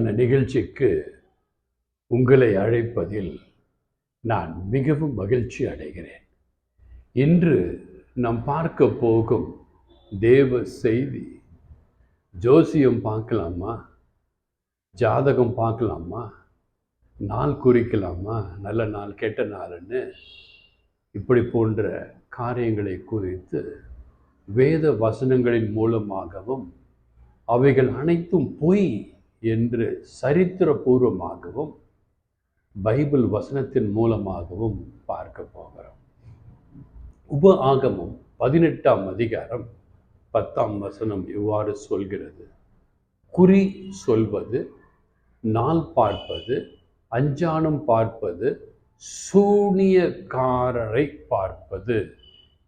அருமையான நிகழ்ச்சிக்கு உங்களை அழைப்பதில் நான் மிகவும் மகிழ்ச்சி அடைகிறேன். இன்று நாம் பார்க்க போகும் தேவ செய்தி ஜோசியம் பார்க்கலாமா? ஜாதகம் பார்க்கலாமா? நாள் குறிக்கலாமா? நல்ல நாள் கெட்ட நாள்னு இப்படி போன்ற காரியங்களை குறித்து வேத வசனங்களின் மூலமாகவும் அவைகள் அனைத்தும் பொய் என்று சரித்திரபூர்வமாகவும் பைபிள் வசனத்தின் மூலமாகவும் பார்க்க போகிறோம். உப ஆகமம் பதினெட்டாம் அதிகாரம் பத்தாம் வசனம் இவ்வாறு சொல்கிறது. குறி சொல்வது நாள் பார்ப்பது அஞ்சானம் பார்ப்பது சூனியக்காரரை பார்ப்பது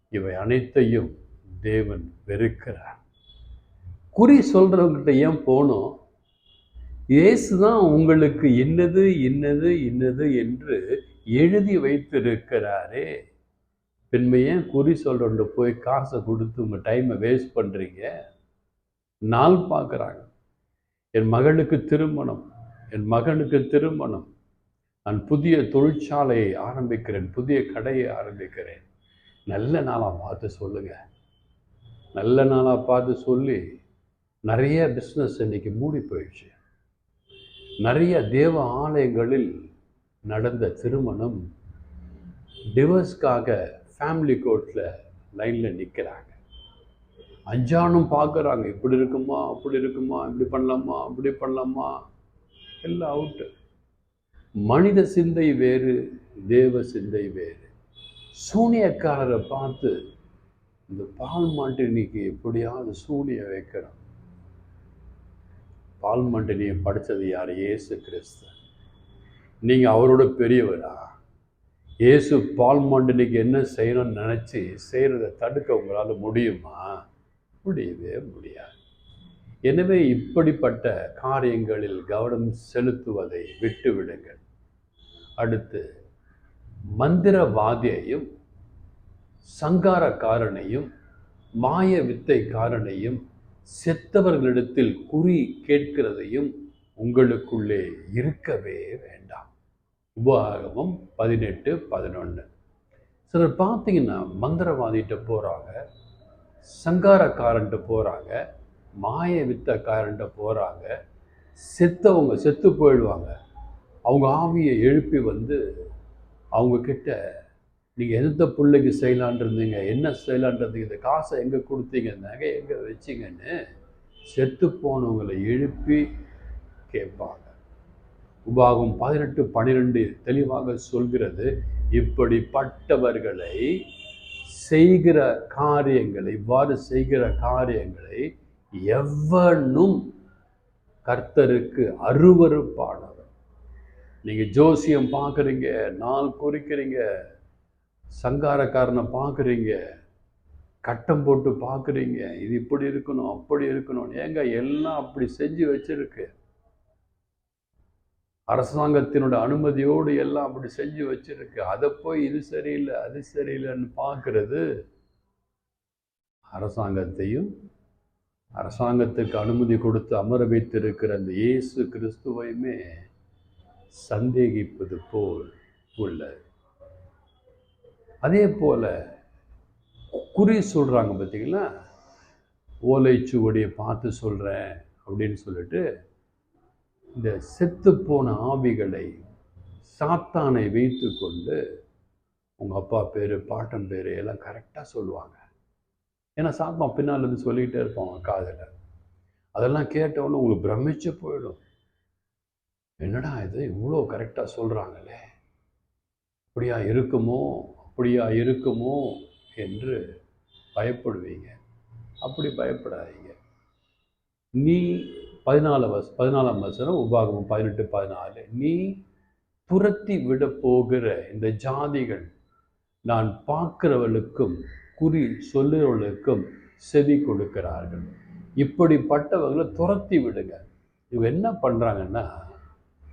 இவை அனைத்தையும் தேவன் வெறுக்கிறார். குறி சொல்கிறவங்ககிட்ட ஏன் போனோம்? இயேசு தான் உங்களுக்கு என்னது என்னது என்னது என்று எழுதி வைத்திருக்கிறாரே. பின்மை ஏன் குறி சொல்கிறோண்டு போய் காசை கொடுத்து உங்கள் டைமை வேஸ்ட் பண்ணுறீங்க நாள் பார்க்குறாங்க. என் மகளுக்கு திருமணம் என் மகனுக்கு திருமணம். நான் புதிய தொழிற்சாலையை ஆரம்பிக்கிறேன் புதிய கடையை ஆரம்பிக்கிறேன். நல்ல நாளாக பார்த்து சொல்லுங்கள் நல்ல நாளாக பார்த்து சொல்லி நிறைய பிஸ்னஸ் இன்றைக்கி மூடி போயிடுச்சு. நிறைய தேவ ஆலயங்களில் நடந்த திருமணம் டிவர்ஸ்க்காக ஃபேமிலி கோர்ட்டில் லைனில் நிற்கிறாங்க அஞ்சானும் பார்க்குறாங்க. இப்படி இருக்குமா அப்படி இருக்குமா இப்படி பண்ணலாமா அப்படி பண்ணலாமா? எல்லாம் அவுட்டு மனித சிந்தை வேறு தேவ சிந்தை வேறு. சூனியக்காரரை பார்த்து இந்த பால் மாட்டினிக்கு எப்படியாவது சூனிய வைக்கணும். பால் மாட்டினியை படித்தது யார்? இயேசு கிறிஸ்து. நீங்கள் அவரோட பெரியவரா? இயேசு பால்மாண்டனிக்கு என்ன செய்யணும்னு நினச்சி செய்கிறத தடுக்க உங்களால் முடியுமா? முடியவே முடியாது. எனவே இப்படிப்பட்ட காரியங்களில் கவனம் செலுத்துவதை விட்டுவிடுங்கள். அடுத்து மந்திரவாதியையும் சங்காரக்காரனையும் மாய வித்தைக்காரனையும் செத்தவர்களிடத்தில் குறி கேட்கிறதையும் உங்களுக்குள்ளே இருக்கவே வேண்டாம். உபாகமம் பதினெட்டு பதினொன்று சிலர் பார்த்தீங்கன்னா மந்திரவாதிகிட்ட போகிறாங்க சங்காரக்காரன்ட்டு போகிறாங்க மாய வித்தக்காரன்ட்ட போகிறாங்க செத்தவங்க செத்து போயிடுவாங்க. அவங்க ஆவியை எழுப்பி வந்து அவங்கக்கிட்ட நீங்கள் எந்த பிள்ளைக்கு செய்யலான் இருந்தீங்க என்ன செய்யலான் இந்த காசை எங்கே கொடுத்தீங்க? நகை எங்கே வச்சிங்கன்னு செத்து போனவங்களை எழுப்பி கேட்பாங்க. உபாகம் பதினெட்டு பன்னிரெண்டு தெளிவாக சொல்கிறது இப்படிப்பட்டவர்களை செய்கிற காரியங்களை இவ்வாறு செய்கிற காரியங்களை எவனும் கர்த்தருக்கு அருவறுப்பானவர் நீங்கள் ஜோசியம் பார்க்குறீங்க நாள் குறிக்கிறீங்க சங்காரக்காரனை பார்க்குறீங்க கட்டம் போட்டு பார்க்குறீங்க இது இப்படி இருக்கணும் அப்படி இருக்கணும். ஏங்க எல்லாம் அப்படி செஞ்சு வச்சுருக்கு. அரசாங்கத்தினோட அனுமதியோடு எல்லாம் அப்படி செஞ்சு வச்சுருக்கு. அதை போய் இது சரியில்லை அது சரியில்லைன்னு பார்க்கறது அரசாங்கத்தையும் அரசாங்கத்துக்கு அனுமதி கொடுத்து அமர வைத்திருக்கிற அந்த இயேசு கிறிஸ்துவையுமே சந்தேகிப்பது போல் உள்ளது. அதே போல் குறி சொல்கிறாங்க பார்த்தீங்களா ஓலைச்சுவடியை பார்த்து சொல்கிறேன் அப்படின்னு சொல்லிட்டு இந்த செத்துப்போன ஆவிகளை சாத்தானை வைத்து கொண்டு உங்கள் அப்பா பேர் பாட்டன் பேர் எல்லாம் கரெக்டாக சொல்லுவாங்க. ஏன்னா சாத்தான் பின்னால் இருந்து சொல்லிக்கிட்டே இருப்பான் காதில். அதெல்லாம் கேட்டவொன்னே உங்களுக்கு பிரமிச்சு போயிடும். என்னடா இது இவ்வளோ கரெக்டாக சொல்கிறாங்களே அப்படியா இருக்குமோ? அப்படியா இருக்குமோ என்று பயப்படுவீங்க. அப்படி பயப்படாதீங்க. நீ பதினாலு வச பதினாலாம் வசனம் உபாகமம் பதினெட்டு பதினாலு. நீ துரத்தி விட போகிற இந்த ஜாதிகள் நான் பார்க்கிறவர்களுக்கும் குறி சொல்லுறவர்களுக்கும் செவி கொடுக்கிறார்கள். இப்படிப்பட்டவங்களை துரத்தி விடுங்க. இவங்க என்ன பண்ணுறாங்கன்னா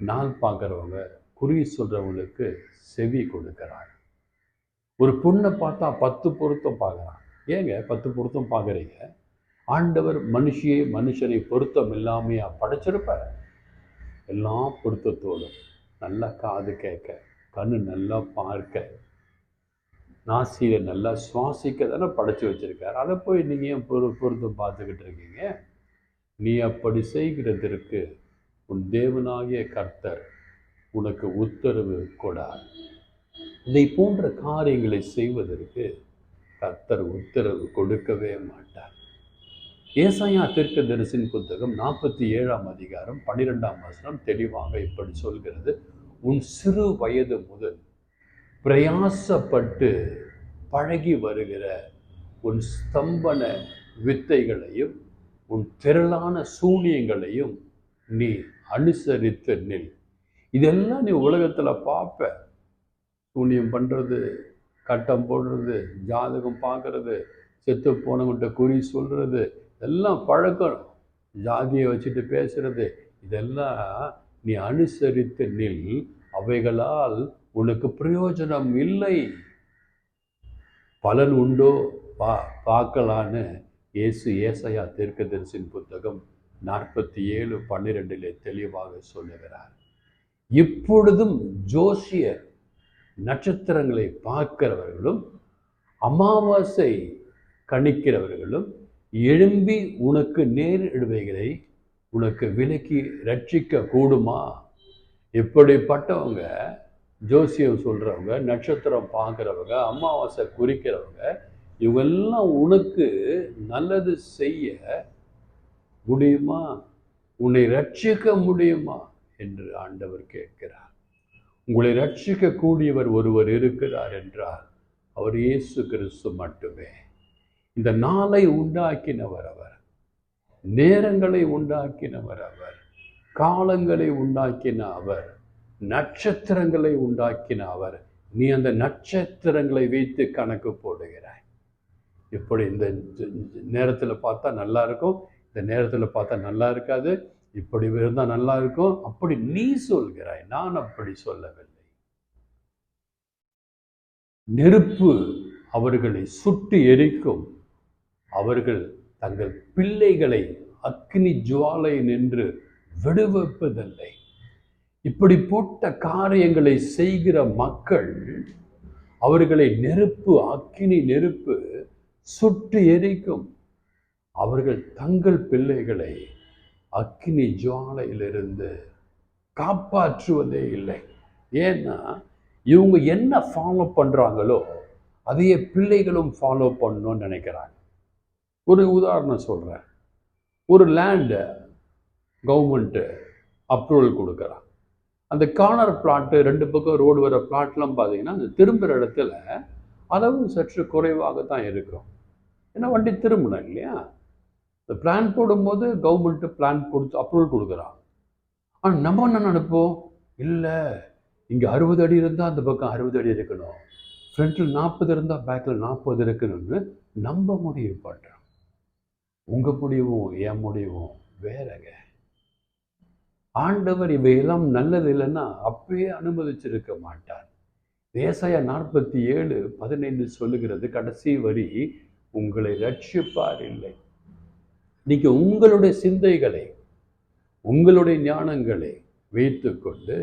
நான் பார்க்குறவங்க குறி சொல்கிறவங்களுக்கு செவி கொடுக்குறாங்க ஒரு பொண்ணை பார்த்தா பத்து பொருத்தம் பார்க்குறான் ஏங்க பத்து பொருத்தம் பார்க்குறீங்க? ஆண்டவர் மனுஷியை மனுஷனை பொருத்தம் இல்லாமையா படைச்சிருப்பார். எல்லா பொருத்தத்தோடும் நல்லா காது கேட்க கண்ணு நல்லா பார்க்க நாசியை நல்லா சுவாசிக்க தானே படைச்சி வச்சிருக்காரு. அதை போய் நீங்கள் ஏன் பொரு பொருத்தம் பார்த்துக்கிட்டு இருக்கீங்க? நீ அப்படி செய்கிறதற்கு உன் தேவனாகிய கர்த்தர் உனக்கு உத்தரவு கொடார் இதை போன்ற காரியங்களை செய்வதற்கு கர்த்தர் உத்தரவு கொடுக்கவே மாட்டார். ஏசாயா தீர்க்கதரிசின் புத்தகம் நாற்பத்தி ஏழாம் அதிகாரம் பன்னிரெண்டாம் வசனம் தெளிவாக இப்படி சொல்கிறது. உன் சிறு வயது முதல் பிரயாசப்பட்டு பழகி வருகிற உன் ஸ்தம்பன வித்தைகளையும் உன் திரளான சூனியங்களையும் நீ அனுசரித்து நில். இதெல்லாம் நீ உலகத்தில் பார்ப்ப. சூனியம் பண்ணுறது கட்டம் போடுறது ஜாதகம் பார்க்குறது செத்து போனவங்கிட்ட குறி சொல்கிறது எல்லாம் பழக்கம். ஜாதியை வச்சுட்டு பேசுறது இதெல்லாம் நீ அனுசரித்து நில். அவைகளால் உனக்கு பிரயோஜனம் இல்லை. பலன் உண்டோ? பா பார்க்கலான்னு இயேசு ஏசையா தீர்க்கதரிசின் புத்தகம் நாற்பத்தி ஏழு பன்னிரெண்டிலே தெளிவாக சொல்லுகிறார். இப்பொழுதும் ஜோசியர் நட்சத்திரங்களை பார்க்கிறவர்களும் அமாவாசை கணிக்கிறவர்களும் எழும்பி உனக்கு நேரிடுவைகளை உனக்கு விலக்கி ரட்சிக்க கூடுமா? இப்படிப்பட்டவங்க ஜோசியம் சொல்கிறவங்க நட்சத்திரம் பார்க்குறவங்க அமாவாசை குறிக்கிறவங்க இவங்கெல்லாம் உனக்கு நல்லது செய்ய முடியுமா? உன்னை ரட்சிக்க முடியுமா? என்று ஆண்டவர் கேட்கிறார். உங்களை ரட்சிக்க கூடியவர் ஒருவர் இருக்கிறார் என்றால் அவர் இயேசு கிறிஸ்து மட்டுமே. இந்த நாளை உண்டாக்கினவர் அவர். நேரங்களை உண்டாக்கினவர் அவர். காலங்களை உண்டாக்கின அவர். நட்சத்திரங்களை உண்டாக்கின அவர். நீ அந்த நட்சத்திரங்களை வைத்து கணக்கு போடுகிறாய். இப்படி இந்த நேரத்தில் பார்த்தா நல்லா இருக்கும். இந்த நேரத்தில் பார்த்தா நல்லா இருக்காது. இப்படி இருந்தால் நல்லா இருக்கும். அப்படி நீ சொல்கிறாய். நான் அப்படி சொல்லவில்லை. நெருப்பு அவர்களை சுட்டு எரிக்கும். அவர்கள் தங்கள் பிள்ளைகளை அக்னி ஜுவாலை நின்று விடுவிப்பதில்லை. இப்படி போட்ட காரியங்களை செய்கிற மக்கள் அவர்களை நெருப்பு அக்கினி நெருப்பு சுட்டு எரிக்கும். அவர்கள் தங்கள் பிள்ளைகளை அக்னி ஜுவாலையிலிருந்து காப்பாற்றுவதே இல்லை. ஏன்னா இவங்க என்ன ஃபாலோ பண்ணுறாங்களோ அதையே பிள்ளைகளும் ஃபாலோ பண்ணணும்னு நினைக்கிறாங்க. ஒரு உதாரணம் சொல்கிறேன் ஒரு லேண்டை கவர்மெண்ட்டு அப்ரூவல் கொடுக்குறான். அந்த கார்னர் பிளாட்டு ரெண்டு பக்கம் ரோடு வர பிளாட்லாம் பார்த்தீங்கன்னா அந்த திரும்புகிற இடத்துல அளவு சற்று குறைவாக தான் இருக்கும் ஏன்னா வண்டி திரும்பணும் இல்லையா? இந்த பிளான் போடும்போது கவர்மெண்ட்டு பிளான் கொடுத்து அப்ரூவல் கொடுக்குறான். ஆனால் நம்ம என்ன நினைப்போம்? இல்லை இங்கே அறுபது அடி இருந்தால் அந்த பக்கம் அறுபது அடி இருக்கணும். ஃப்ரண்ட்டில் நாற்பது இருந்தால் பேக்கில் நாற்பது இருக்கணும்னு நம்ப முடிவு பண்ணுறோம் உங்கள் முடிவும் என் முடிவும் வேறங்க. ஆண்டவர் இவையெல்லாம் நல்லது இல்லைன்னா அப்பயே அனுமதிச்சிருக்க மாட்டார். தேசாய நாற்பத்தி ஏழு பதினைந்து சொல்லுகிறது கடைசி வரி உங்களை ரட்சிப்பார் இல்லை. நீங்கள் உங்களுடைய சிந்தைகளை உங்களுடைய ஞானங்களை வைத்துக்கொண்டு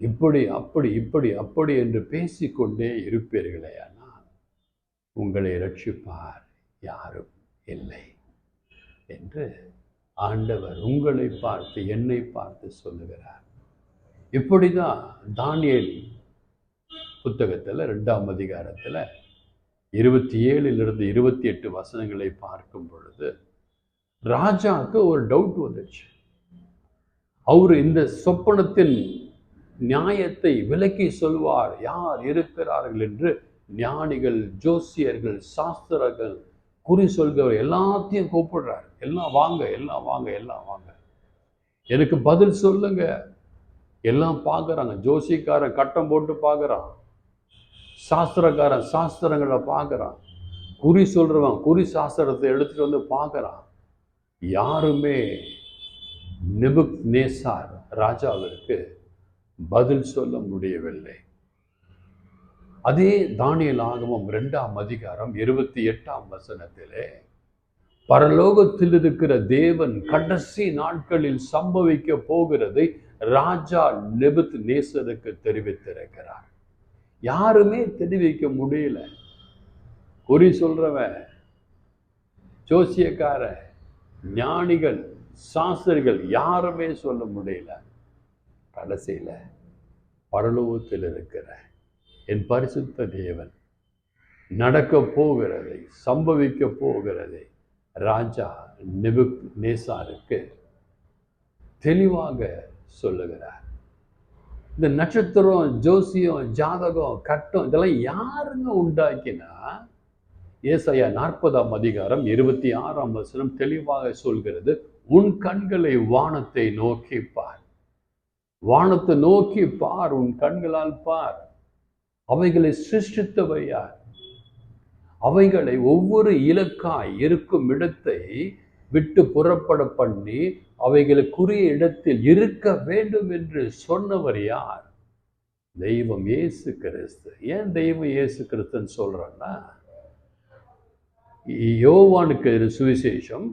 இப்படி அப்படி இப்படி அப்படி என்று பேசிக்கொண்டே இருப்பீர்களே ஆனால் உங்களை ரட்சிப்பார் யாரும் இல்லை என்று ஆண்டவர் உங்களை பார்த்து என்னை பார்த்து சொல்லுகிறார். இப்படி தான் தானியல் புத்தகத்தில் ரெண்டாம் அதிகாரத்தில் இருபத்தி ஏழிலிருந்து இருபத்தி எட்டு வசனங்களை பார்க்கும் பொழுது ராஜாவுக்கு ஒரு டவுட் வந்துச்சு அவர் இந்த சொப்பனத்தின் நியாயத்தை விலக்கி சொல்வார். யார் இருக்கிறார்கள் என்று ஞானிகள் ஜோசியர்கள் சாஸ்திரர்கள் குறி சொல்கிறவர் எல்லாத்தையும் கூப்பிடுறார். எல்லாம் வாங்க எல்லாம் வாங்க எல்லாம் வாங்க. எனக்கு பதில் சொல்லுங்க. எல்லாம் பார்க்குறாங்க. ஜோசிக்காரன் கட்டம் போட்டு பார்க்குறான். சாஸ்திரக்காரன் சாஸ்திரங்களை பார்க்குறான். குறி சொல்கிறவன் குறி சாஸ்திரத்தை எடுத்துகிட்டு வந்து பார்க்குறான். யாருமே நிபுக் நேசார் ராஜாவிற்கு பதில் சொல்ல முடியவில்லை. அதே தானியல் ஆகமம் ரெண்டாம் அதிகாரம் இருபத்தி எட்டாம் வசனத்திலே பரலோகத்தில் இருக்கிற தேவன் கடைசி நாட்களில் சம்பவிக்க போகிறதை ராஜா நெபுத் நேசருக்கு தெரிவித்திருக்கிறார். யாருமே தெரிவிக்க முடியல. குறி சொல்றவன் ஜோசியக்காரன் ஞானிகள் சாஸ்திரிகள் யாருமே சொல்ல முடியல. கடைசியில் பரலோகத்தில் இருக்கிற என் பரிசுத்த தேவன் நடக்க போகிறதை சம்பவிக்க போகிறதை ராஜா நிபுக் நேசாருக்கு தெளிவாக சொல்லுகிறார். இந்த நட்சத்திரம் ஜோசியம் ஜாதகம் கட்டம் இதெல்லாம் யாருங்க உண்டாக்கினா ஏசையா நாற்பதாம் அதிகாரம் இருபத்தி ஆறாம் வசனம் தெளிவாக சொல்கிறது உன் கண்களை வானத்தை நோக்கி பார். வானத்தை நோக்கி பார் உன் கண்களால் பார். அவைகளை சிருஷ்டித்தவர் யார்? அவைகளை ஒவ்வொரு இலக்காய் இருக்கும் இடத்தை விட்டு புறப்பட பண்ணி அவைகளுக்குரிய இடத்தில் இருக்க வேண்டும் என்று சொன்னவர் யார்? தெய்வம் இயேசு கிறிஸ்து. ஏன் தெய்வம் இயேசு கிறிஸ்துன்னு சொல்கிறேன்னா யோவானுக்கு சுவிசேஷம்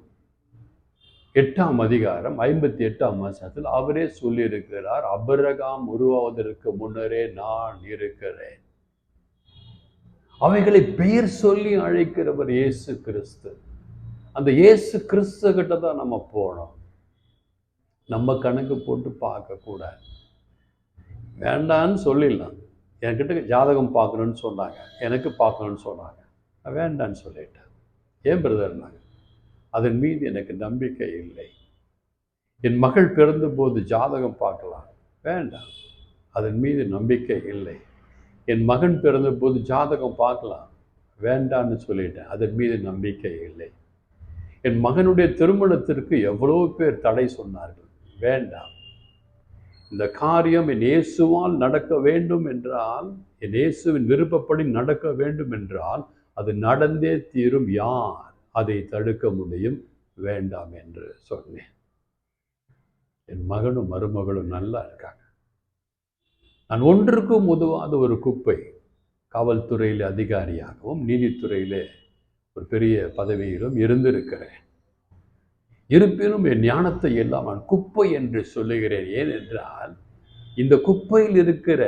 எட்டாம் அதிகாரம் ஐம்பத்தி எட்டாம் மாசத்தில் அவரே சொல்லியிருக்கிறார் அபரகாம் உருவாவதற்கு முன்னரே நான் இருக்கிறேன். அவைகளை பெயர் சொல்லி அழைக்கிறவர் இயேசு கிறிஸ்து. அந்த இயேசு கிறிஸ்து கிட்ட தான் நம்ம போனோம். நம்ம கணக்கு போட்டு பார்க்கக்கூடாது வேண்டான்னு சொல்லிடலாம். என்கிட்ட ஜாதகம் பார்க்கணுன்னு சொன்னாங்க. எனக்கு பார்க்கணுன்னு சொன்னாங்க. வேண்டான்னு சொல்லிட்டேன். ஏன் பிரதர்னாங்க அதன் மீது எனக்கு நம்பிக்கை இல்லை. என் மகள் பிறந்தபோது ஜாதகம் பார்க்கலாம். வேண்டாம். அதன் மீது நம்பிக்கை இல்லை. என் மகன் பிறந்தபோது ஜாதகம் பார்க்கலாம். வேண்டான்னு சொல்லிட்டேன். அதன் மீது நம்பிக்கை இல்லை. என் மகனுடைய திருமணத்திற்கு எவ்வளோ பேர் தடை சொன்னார்கள்? வேண்டாம். இந்த காரியம் என் இயேசுவால் நடக்க வேண்டும் என்றால் என் இயேசுவின் விருப்பப்படி நடக்க வேண்டும் என்றால் அது நடந்தே தீரும். யார் அதை தடுக்க முடியும்? வேண்டாம் என்று சொன்னேன். என் மகனும் மருமகளும் நல்லா இருக்காங்க. நான் ஒன்றுக்கும் உதவாத ஒரு குப்பை காவல்துறையில் அதிகாரியாகவும் நீதித்துறையிலே ஒரு பெரிய பதவியிலும் இருந்திருக்கிறேன். இருப்பினும் என் ஞானத்தை எல்லாம் நான் குப்பை என்று சொல்லுகிறேன். ஏனென்றால் இந்த குப்பையில் இருக்கிற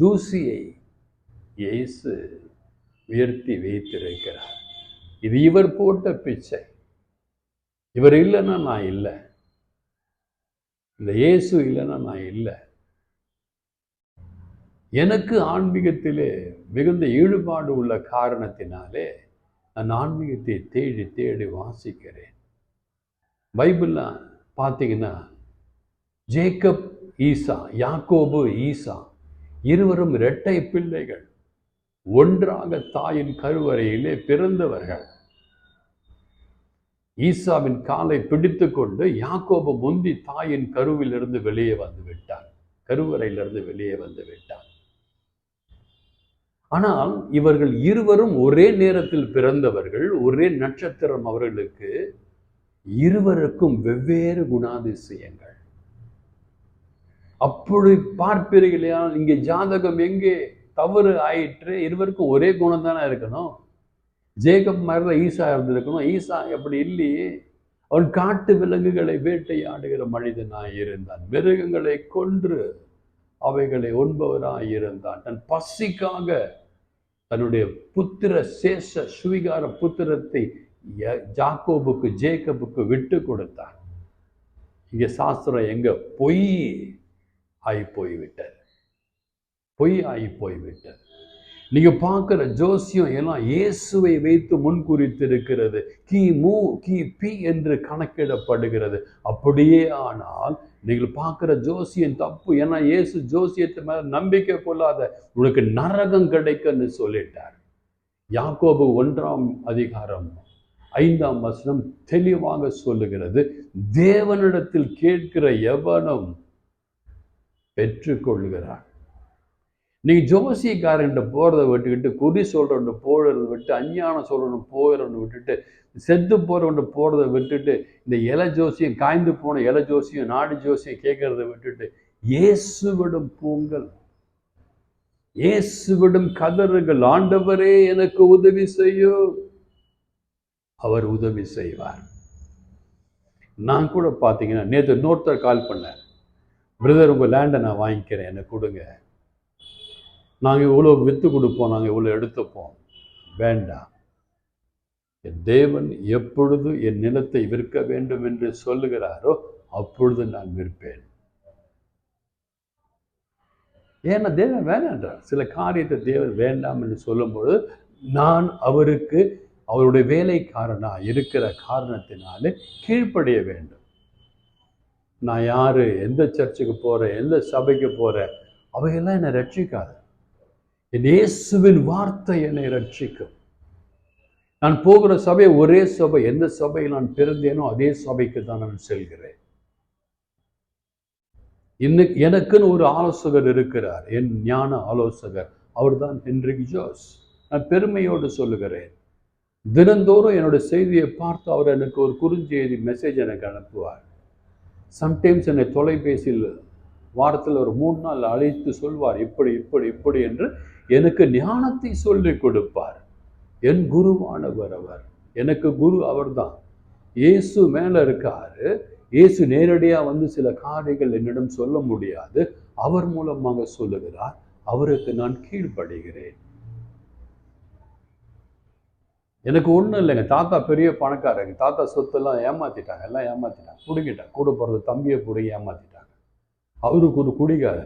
தூசியை இயேசு உயர்த்தி வைத்திருக்கிறார். இது இவர் போட்ட பிச்சை. இவர் இல்லைன்னா நான் இல்லை. இந்த இயேசு இல்லைன்னா நான் இல்லை. எனக்கு ஆன்மீகத்திலே மிகுந்த ஈடுபாடு உள்ள காரணத்தினாலே நான் ஆன்மீகத்தை தேடி தேடி வாசிக்கிறேன். பைபிள்லாம் பார்த்தீங்கன்னா ஜேக்கப் ஈசா யாக்கோபு ஈசா இருவரும் இரட்டை பிள்ளைகள். ஒன்றாக தாயின் கருவறையிலே பிறந்தவர்கள். ஈசாவின் காலை பிடித்து கொண்டு யாக்கோபு முந்தி தாயின் கருவிலிருந்து வெளியே வந்து விட்டான். கருவறையிலிருந்து வெளியே வந்து விட்டான். ஆனால் இவர்கள் இருவரும் ஒரே நேரத்தில் பிறந்தவர்கள். ஒரே நட்சத்திரம் அவர்களுக்கு இருவருக்கும் வெவ்வேறு குணாதிசயங்கள். அப்படி பார்ப்பீர்களால் இங்கே ஜாதகம் எங்கே? தவறு ஆயிற்று இருவருக்கும் ஒரே குணம் தானே இருக்கணும்? ஜேகப் மாதிரி தான் ஈசா இருந்திருக்கணும். ஈசா எப்படி இல்லையே அவன் காட்டு விலங்குகளை வேட்டையாடுகிற மனிதனாய் இருந்தான். மிருகங்களை கொன்று அவைகளை உண்பவராய் இருந்தான். தன் பசிக்காக தன்னுடைய புத்திர சேஷ சுவிகார புத்திரத்தை ய- ஜாக்கோபுக்கு ஜேக்கபுக்கு விட்டு கொடுத்தான். இங்கே சாஸ்திரம் எங்க பொய் ஆகி போய்விட்டது. பொய் ஆகி போய்விட்டது நீங்கள் பார்க்குற ஜோசியம் எல்லாம் இயேசுவை வைத்து முன்குறித்திருக்கிறது. கி மு கி பி என்று கணக்கிடப்படுகிறது. அப்படியே ஆனால் நீங்கள் பார்க்குற ஜோசியம் தப்பு. ஏன்னா இயேசு ஜோசியத்தை மேலே நம்பிக்கை கொள்ளாத உனக்கு நரகம் கிடைக்குன்னு சொல்லிட்டார். யாக்கோபு ஒன்றாம் அதிகாரம் ஐந்தாம் வசனம் தெளிவாக சொல்லுகிறது. தேவனிடத்தில் கேட்கிற எவனும் பெற்றுக்கொள்கிறான். நீங்க ஜோசியக்காரன்ட்ட போகிறத விட்டுக்கிட்டு குறி சொல்கிறவன் போகிறத விட்டு அஞ்ஞானம் சொல்கிறவன் போகிறவனை விட்டுட்டு செத்து போறவன்ட்ட போகிறத விட்டுட்டு இந்த இலை ஜோசியம் காய்ந்து போன இலை ஜோசியம் நாடு ஜோசியம் கேட்கறத விட்டுட்டு இயேசுவிடம் பூங்கள். இயேசுவிடம் கதறுகள் ஆண்டவரே எனக்கு உதவி செய்யும் அவர் உதவி செய்வார். நான் கூட பார்த்தீங்கன்னா நேற்று இன்னொருத்தர் கால் பண்ணேன் பிரதர் உங்கள் லேண்டை நான் வாங்கிக்கிறேன். எனக்கு கொடுங்க. நாங்கள் இவ்வளோ விற்று கொடுப்போம் நாங்கள் இவ்வளோ எடுத்துப்போம். வேண்டாம். என் தேவன் எப்பொழுது என் நிலத்தை விற்க வேண்டும் என்று சொல்லுகிறாரோ அப்பொழுது நான் விற்பேன். ஏன்னா தேவன் வேணான்றார் சில காரியத்தை தேவன் வேண்டாம் என்று சொல்லும்போது நான் அவருக்கு அவருடைய வேலைக்காரனா இருக்கிற காரணத்தினாலே கீழ்ப்படிய வேண்டும். நான் யார் எந்த சர்ச்சுக்கு போகிறேன் எந்த சபைக்கு போகிறேன் அவையெல்லாம் என்னை ரட்சிக்காது. என் இயேசுவின் வார்த்தை என்னை ரட்சிக்கும் நான் போகிற சபை ஒரே சபை எந்த சபையில் நான் பிறந்தேனோ அதே சபைக்கு தான் நான் செல்கிறேன். இன்னைக்கு எனக்குன்னு ஒரு ஆலோசகர் இருக்கிறார் என் ஞான ஆலோசகர். அவர்தான் ஹென்ரிக் ஜோஸ். நான் பெருமையோடு சொல்லுகிறேன் தினந்தோறும் என்னோட செய்தியை பார்த்து அவர் எனக்கு ஒரு குறுஞ்செய்தி மெசேஜ் எனக்கு அனுப்புவார். சம்டைம்ஸ் என்னை தொலைபேசியில் வாரத்தில் ஒரு மூணு நாள் அழைத்து சொல்வார் இப்படி இப்படி இப்படி என்று எனக்கு ஞானத்தை சொல்லி கொடுப்பார். என் குருவானவர் அவர். எனக்கு குரு அவர்தான். இயேசு மேலே இருக்காரு. இயேசு நேரடியாக வந்து சில காரியங்கள் என்னிடம் சொல்ல முடியாது. அவர் மூலமாக சொல்லுகிறார். அவருக்கு நான் கீழ்ப்படுகிறேன். எனக்கு ஒன்றும் இல்லைங்க. தாத்தா பெரிய பணக்காரங்க. தாத்தா சொத்தெல்லாம் ஏமாத்திட்டாங்க. எல்லாம் ஏமாத்திட்டாங்க. பிடுங்கிட்டேன் கூட போகிறது தம்பியை பிடிங்கி ஏமாற்றிட்டாங்க அவருக்கு ஒரு குடிகார்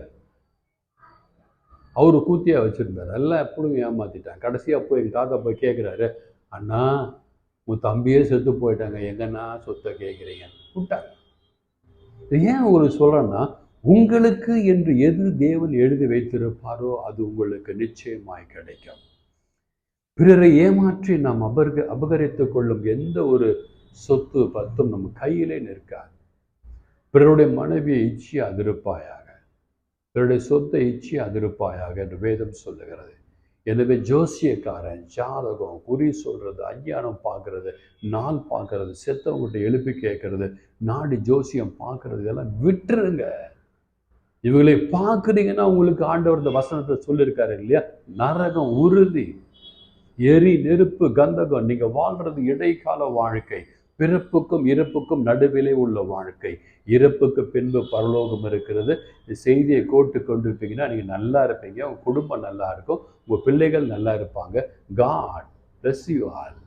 அவர் கூத்தியாக வச்சுருந்தார். எல்லாம் எப்படியும் ஏமாற்றிட்டாங்க கடைசியாக போய் எங்கள் தாத்தா போய் கேட்குறாரு அண்ணா உன் தம்பியே செத்து போயிட்டாங்க. எங்கன்னா சொத்தை கேட்குறீங்க விட்டாங்க ஏன் உங்களுக்கு சொல்கிறேன்னா உங்களுக்கு என்று எது தேவன் எழுதி வைத்திருப்பாரோ அது உங்களுக்கு நிச்சயமாய் கிடைக்கும். பிறரை ஏமாற்றி நாம் அபர்க அபகரித்து கொள்ளும் எந்த ஒரு சொத்து பத்தும் நம்ம கையிலே நிற்காது. பிறருடைய மனைவியை இச்சி அதிருப்பாயாக? பிறருடைய சொத்தை இச்சி அதிருப்பாயாக என்று வேதம் சொல்லுகிறது. எனவே ஜோசியக்காரன் ஜாதகம் குறி சொல்கிறது அஞ்ஞானம் பார்க்கறது நாள் பார்க்கறது செத்தவங்ககிட்ட எழுப்பி கேட்கறது நாடி ஜோசியம் பார்க்கறது இதெல்லாம் விட்டுருங்க. இவங்களை பார்க்குறீங்கன்னா உங்களுக்கு ஆண்டவர் இந்த வசனத்தை சொல்லியிருக்காரு இல்லையா? நரகம் உறுதி எரி நெருப்பு கந்தகம் நீங்கள் வாழ்கிறது இடைக்கால வாழ்க்கை பிறப்புக்கும் இறப்புக்கும் நடுவிலே உள்ள வாழ்க்கை. இறப்புக்கு பின்பு பரலோகம் இருக்கிறது. செய்தியை கோட்டு கொண்டிருப்பீங்கன்னா நீங்கள் நல்லா இருப்பீங்க. உங்கள் குடும்பம் நல்லா இருக்கும். உங்கள் பிள்ளைகள் நல்லா இருப்பாங்க. God bless you all